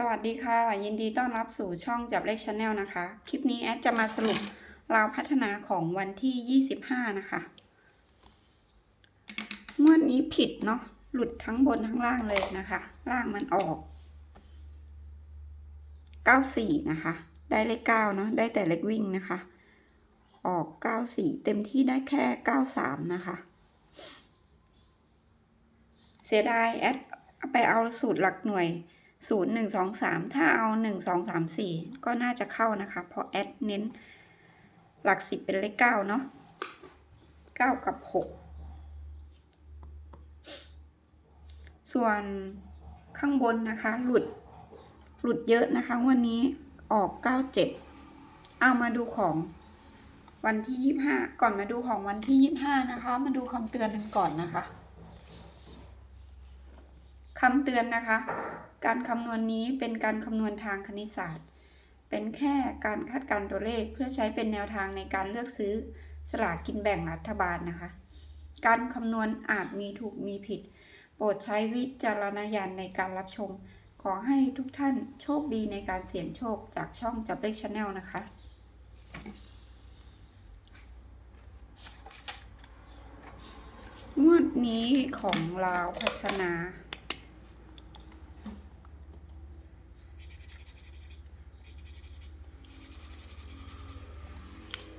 สวัสดีค่ะ ยินดีต้อนรับสู่ช่องจับเลขชาแนลนะคะ คลิปนี้แอดจะมาสรุปราวพัฒนาของวันที่ 25 นะคะงวดนี้ผิดเนาะหลุดทั้งบนทั้งล่างเลยนะคะ ล่างมันออก 94 นะคะ ได้เลข9เนาะได้แต่เลขวิ่งนะคะ ออก 94 เต็มที่ได้แค่ 93 นะคะ เสียดายแอดไปเอาสูตรหลักหน่วย ศูนย์หนึ่งสองสามถ้าเอาหนึ่งสองสามสี่ก็น่าจะเข้านะคะ เพราะแอดเน้นหลักสิบเป็นเลขเก้าเนาะเก้ากับหกส่วนข้างบนนะคะ หลุดหลุดเยอะนะคะ วันนี้ออกเก้าเจ็ดเอามาดูของวันที่ยี่ห้าก่อนมาดูของวันที่ยี่ห้านะคะ มาดูคำเตือนกันก่อนนะคะคำเตือนนะคะ การคำนวณนี้เป็นการคำนวณทางคณิตศาสตร์ เป็นแค่การคาดการณ์ตัวเลขเพื่อใช้เป็นแนวทางในการเลือกซื้อสลากกินแบ่งรัฐบาลนะคะ การคำนวณอาจมีถูกมีผิด โปรดใช้วิจารณญาณในการรับชม ขอให้ทุกท่านโชคดีในการเสี่ยงโชคจากช่องจับเลขชาแนลนะคะงวดนี้ของลาวพัฒนา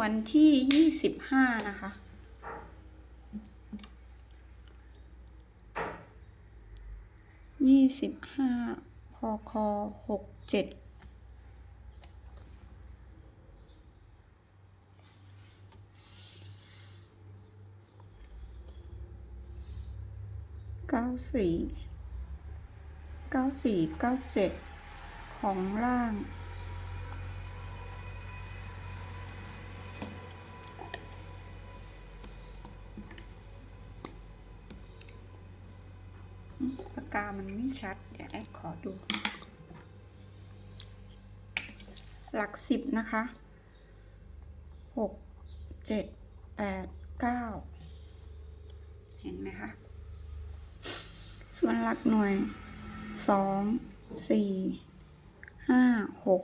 วันที่ยี่สิบห้านะคะ ยี่สิบห้าพคหกเจ็ดเก้าสี่เก้าสี่เก้าเจ็ดของล่าง กามันไม่ชัด เดี๋ยวแอดขอดู หลักสิบนะคะหกเจ็ดแปดเก้าเห็นไหมคะ ส่วนหลักหน่วยสองสี่ห้าหก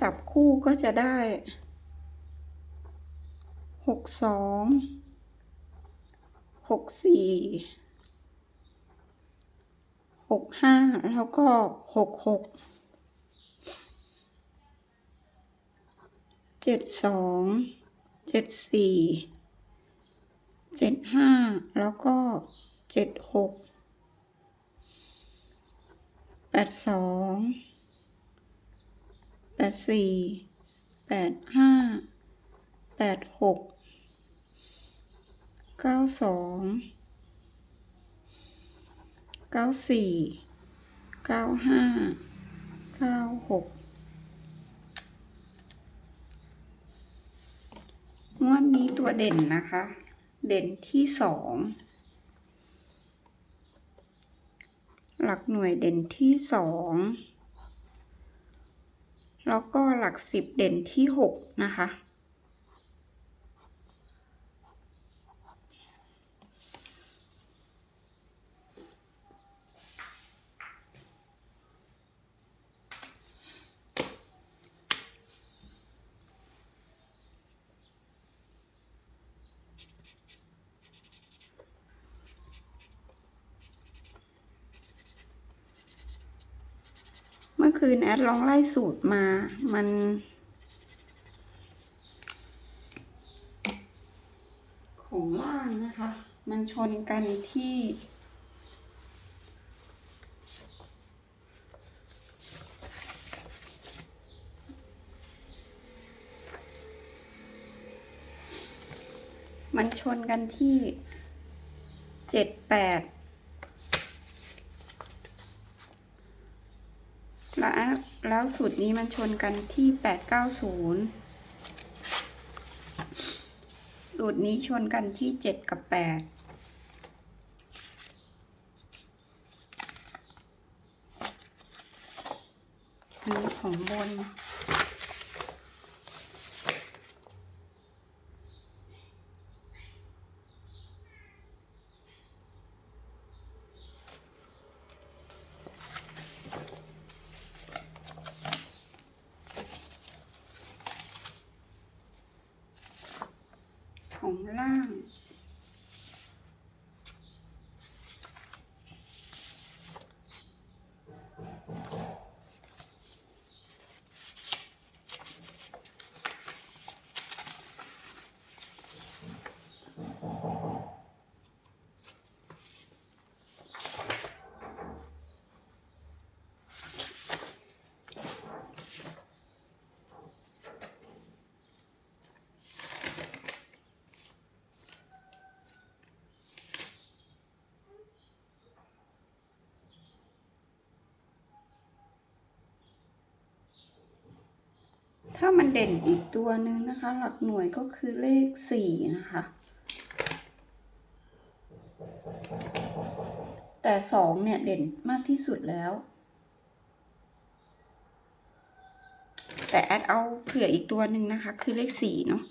จับคู่ก็จะได้หกสองหกสี่หกห้าแล้วก็หกหกเจ็ดสองเจ็ดสี่เจ็ดห้าแล้วก็เจ็ดหกแปดสอง แปดสี่แปดห้าแปดหกเก้าสองเก้าสี่เก้าห้าเก้าหกงวดนี้ตัวเด่นนะคะ เด่นที่สองหลักหน่วยเด่นที่สอง แล้วก็หลักสิบเด่นที่หกนะคะ เมื่อคืนแอดลองไล่สูตรมา มัน ของล่างนะคะ มันชนกันที่มันชนกันที่เจ็ดแปด แล้วแล้วสูตรนี้มันชนกันที่แปดเก้าศูนย์สูตรนี้ชนกันที่เจ็ดกับแปดอันนี้ของบน ของล่าง ถ้ามันเด่นอีกตัวหนึ่งนะคะ หลักหน่วยก็คือเลขสี่นะคะ แต่สองเนี่ยเด่นมากที่สุดแล้ว แต่แอดเอาเผื่ออีกตัวหนึ่งนะคะ คือเลขสี่เนาะ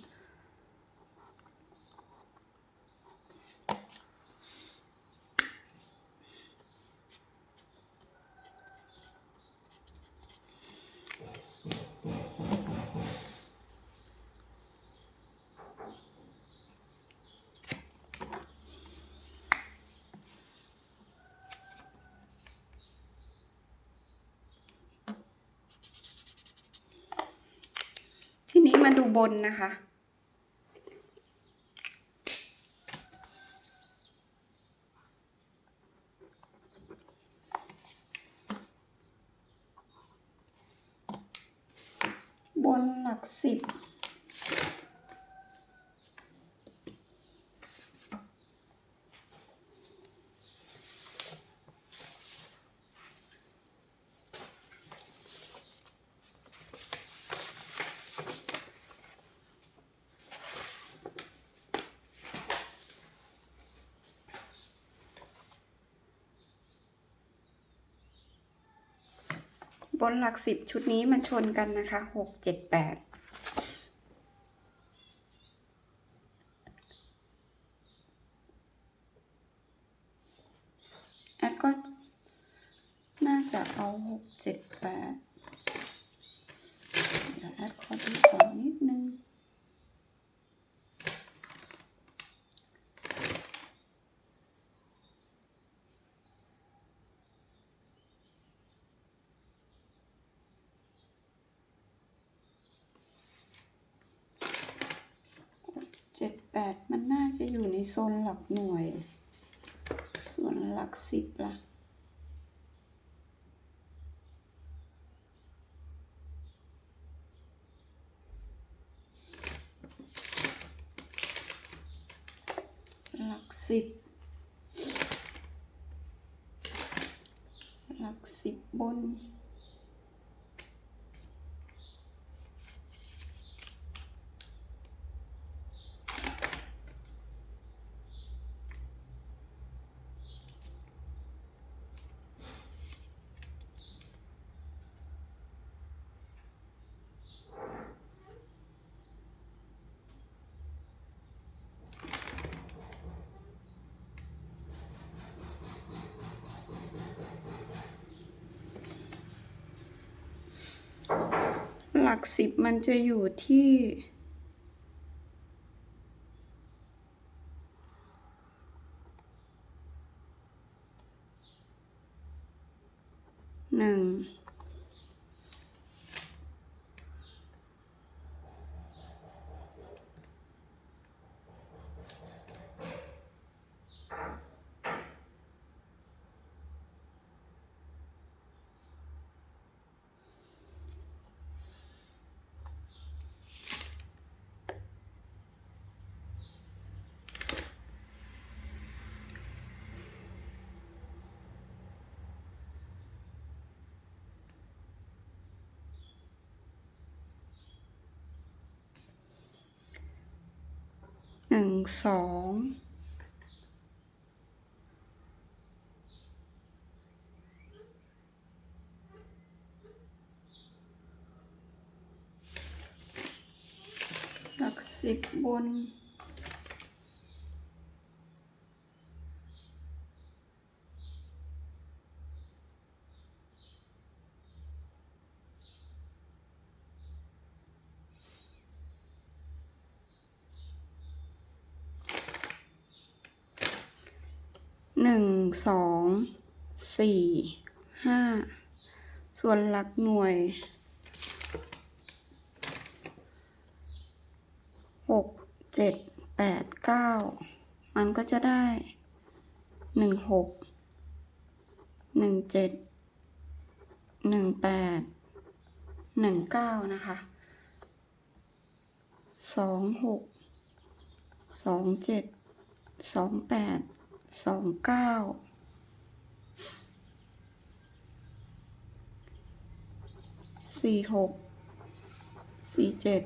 ทีนี้ มาดูบนนะคะ บนหลักสิบ บนหลักสิบชุดนี้มันชนกันนะคะหกเจ็ดแปดแอดก็น่าจะเอาหกเจ็ดแปดเดี๋ยวแอดขอดูก่อนนิดนึง เจ็ ดมันน่าจะอยู่ในโซนหลักหน่วย ส่วนหลักสิบล่ะ หลักสิบ หลักสิบบน หลักสิบมันจะอยู่ที่ หนึ่ง หนึ่งสองหลักสิบบน หนึ่งสองสี่ห้าส่วนหลักหน่วยหกเจ็ดแปดเก้ามันก็จะได้หนึ่งหกหนึ่งเจ็ดหนึ่งแปดหนึ่งเก้านะคะสองหกสองเจ็ดสองแปด สองเก้าสี่หกสี่เจ็ด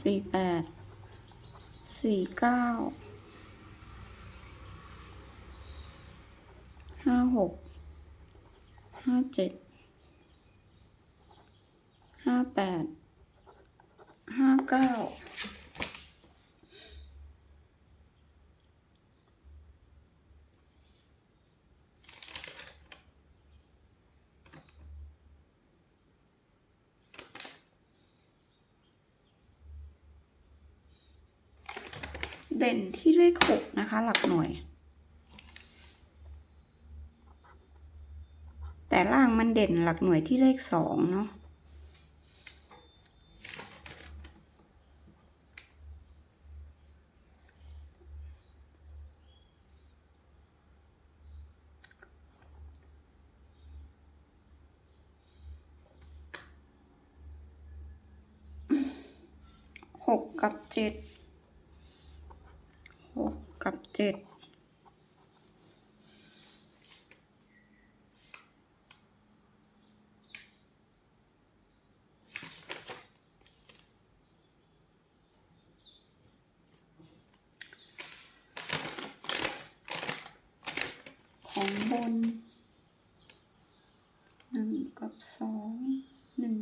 สี่แปดสี่เก้าห้าหกห้าเจ็ดห้าแปดห้าเก้า เด่นที่เลขหกนะคะ หลักหน่วย แต่ล่างมันเด่นหลักหน่วยที่เลขสองเนาะหกกับเจ็ด เจ็ดของบนหนึ่งกับสองหนึ่ง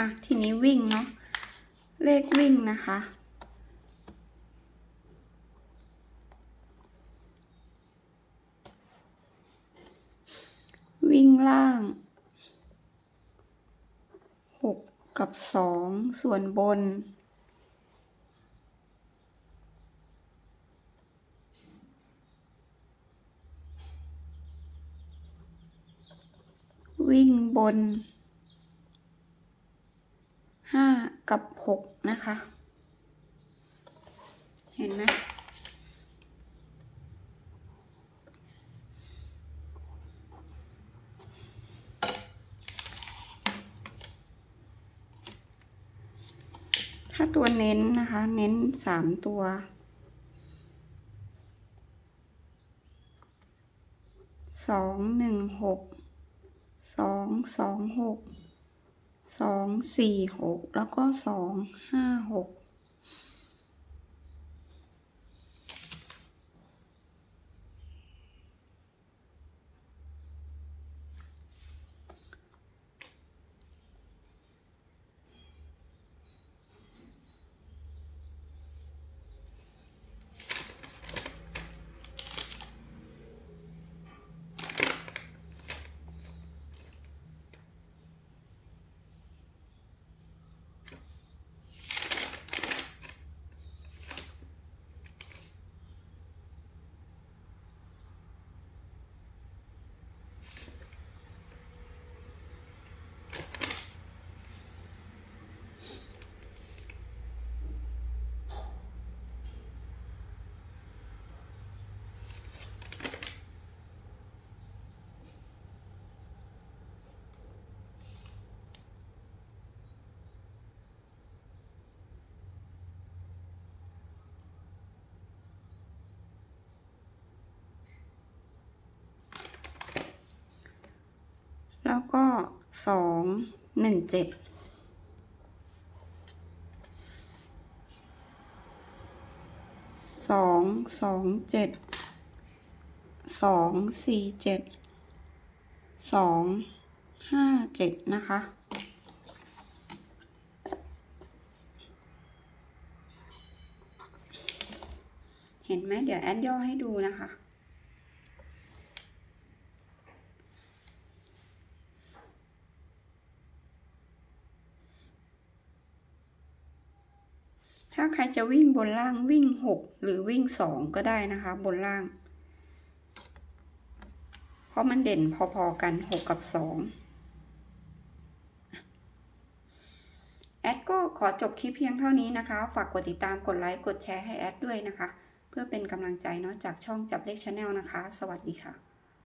อะ ทีนี้วิ่งเนาะ เลขวิ่งนะคะ วิ่งล่างหกกับสองส่วนบน วิ่งบน ห้ากับหกนะคะ เห็นไหมถ้าตัวเน้นนะคะ เน้นสามตัวสองหนึ่งหกสองสองหก 2 4 6 แล้วก็ 2 5 6 สองหนึ่งเจ็ดสองสองเจ็ดสองสี่เจ็ดสองห้าเจ็ดนะคะ เห็นไหมเดี๋ยวแอดย่อให้ดูนะคะ ถ้าใครจะวิ่งบนล่างวิ่งหกหรือวิ่งสองก็ได้นะคะ บนล่าง เพราะมันเด่นพอๆกันหกกับสองแอดก็ขอจบคลิปเพียงเท่านี้นะคะ ฝากกดติดตามกดไลค์กดแชร์ให้แอดด้วยนะคะ เพื่อเป็นกำลังใจเนาะจากช่องจับเลขชาแนลนะคะ สวัสดีค่ะ